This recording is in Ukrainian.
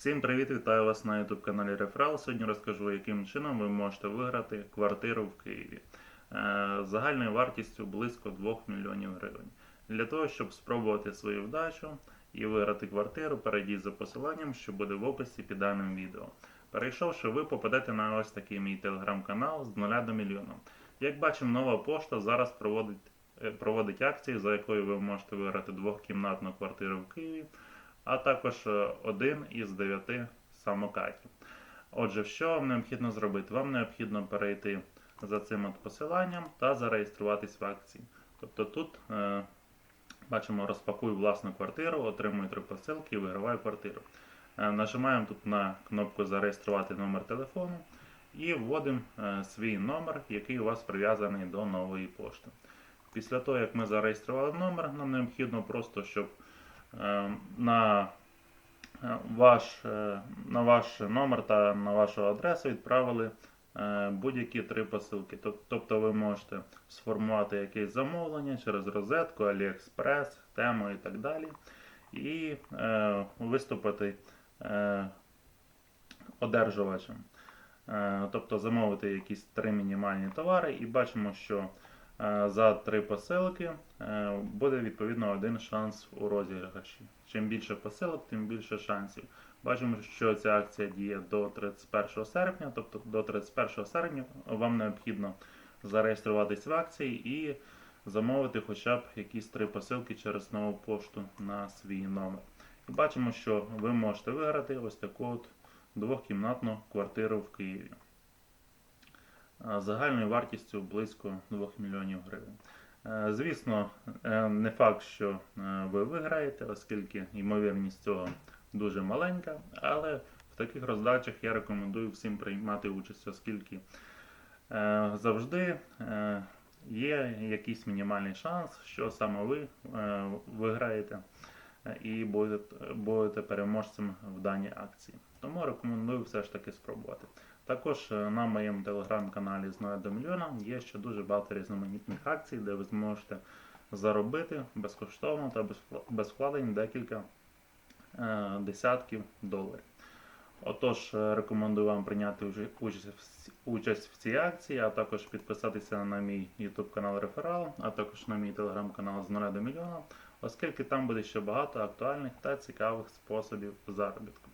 Всім привіт, вітаю вас на YouTube каналі Реферал. Сьогодні розкажу, яким чином ви можете виграти квартиру в Києві е, з загальною вартістю близько 2 мільйонів гривень. Для того, щоб спробувати свою вдачу і виграти квартиру, перейдіть за посиланням, що буде в описі під даним відео. Перейшовши, ви попадете на ось такий мій телеграм-канал з 0 до мільйона. Як бачимо, нова пошта зараз проводить, е, проводить акції, за якою ви можете виграти двохкімнатну квартиру в Києві а також е, один із дев'яти самокатів. Отже, що вам необхідно зробити? Вам необхідно перейти за цим от посиланням та зареєструватись в акції. Тобто тут е, бачимо розпакуй власну квартиру, отримуй три посилки і вигравай квартиру. Е, нажимаємо тут на кнопку Зареєструвати номер телефону і вводимо е, свій номер, який у вас прив'язаний до нової пошти. Після того, як ми зареєстрували номер, нам необхідно просто, щоб на е, ваш, е, на ваш номер та на вашу адресу відправили е, будь-які три посилки. Тобто ви можете сформувати якесь замовлення через розетку, AliExpress, тему і так далі. І е, виступити е, одержувачем. Е, Тобто замовити якісь три мінімальні товари, і бачимо, що е, за три посилки е, буде відповідно один шанс у розіграші. Чим більше посилок, тим більше шансів. Бачимо, що ця акція діє до 31 серпня, тобто до 31 серпня вам необхідно зареєструватись в акції і замовити хоча б якісь три посилки через нову пошту на свій номер. І бачимо, що ви можете виграти ось таку от двохкімнатну квартиру в Києві. А, Загальною вартістю близько 2 мільйонів гривень. Е, Звісно, е, не факт, що е, ви виграєте, оскільки ймовірність цього дуже маленька, але в таких роздачах я рекомендую всім приймати участь, оскільки е, завжди е, є якийсь мінімальний шанс, що саме ви е, виграєте е, і будете переможцем в даній акції. Тому рекомендую все ж таки спробувати. Також е, на моєму телеграм-каналі з 0 до мільйона є ще дуже багато різноманітних акцій, де ви зможете заробити безкоштовно та без вкладень декілька е, десятків доларів. Отож, е, рекомендую вам прийняти участь в, цій акції, а також підписатися на мій YouTube канал Реферал, а також на мій телеграм-канал з 0 до мільйона, оскільки там буде ще багато актуальних та цікавих способів заробітку.